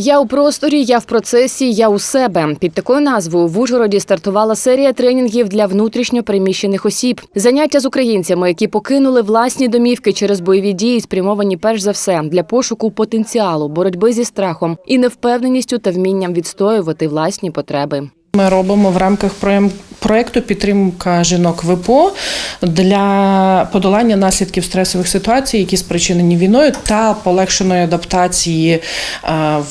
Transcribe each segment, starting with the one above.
Я у просторі, я в процесі, я у себе. Під такою назвою в Ужгороді стартувала серія тренінгів для внутрішньо переміщених осіб. Заняття з українцями, які покинули власні домівки через бойові дії, спрямовані перш за все для пошуку потенціалу, боротьби зі страхом і невпевненістю та вмінням відстоювати власні потреби. Ми робимо в рамках проєкту підтримка жінок ВПО для подолання наслідків стресових ситуацій, які спричинені війною, та полегшеної адаптації е,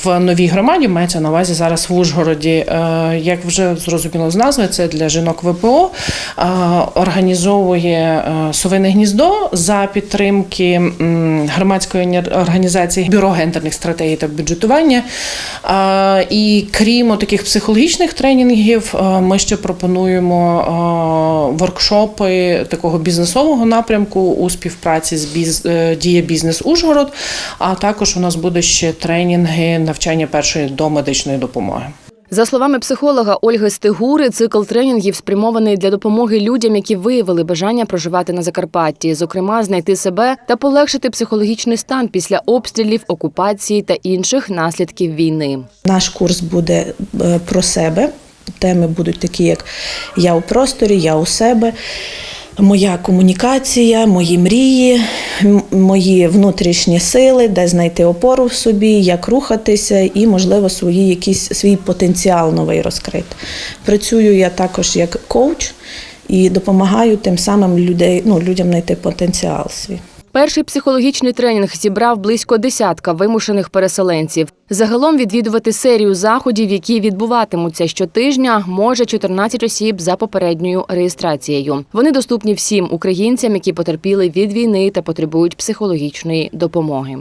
в новій громаді. Мається на увазі зараз в Ужгороді. Е, Як вже зрозуміло з назви, це для жінок ВПО е, організовує совине гніздо за підтримки громадської ні- організації бюро гендерних стратегій та бюджетування. І крім таких психологічних тренінгів, ми ще пропонуємо е, воркшопи такого бізнесового напрямку у співпраці з біз, е, діє бізнес Ужгород. А також у нас буде ще тренінги навчання першої домедичної допомоги. За словами психолога Ольги Стигури, цикл тренінгів спрямований для допомоги людям, які виявили бажання проживати на Закарпатті, зокрема, знайти себе та полегшити психологічний стан після обстрілів, окупації та інших наслідків війни. Наш курс буде е, про себе. Теми будуть такі, як я у просторі, я у себе, моя комунікація, мої мрії, мої внутрішні сили, де знайти опору в собі, як рухатися і, можливо, свої якісь свій потенціал новий розкрити. Працюю я також як коуч і допомагаю тим самим людей, ну, людям знайти потенціал свій. Перший психологічний тренінг зібрав близько десятка вимушених переселенців. Загалом відвідувати серію заходів, які відбуватимуться щотижня, може 14 осіб за попередньою реєстрацією. Вони доступні всім українцям, які потерпіли від війни та потребують психологічної допомоги.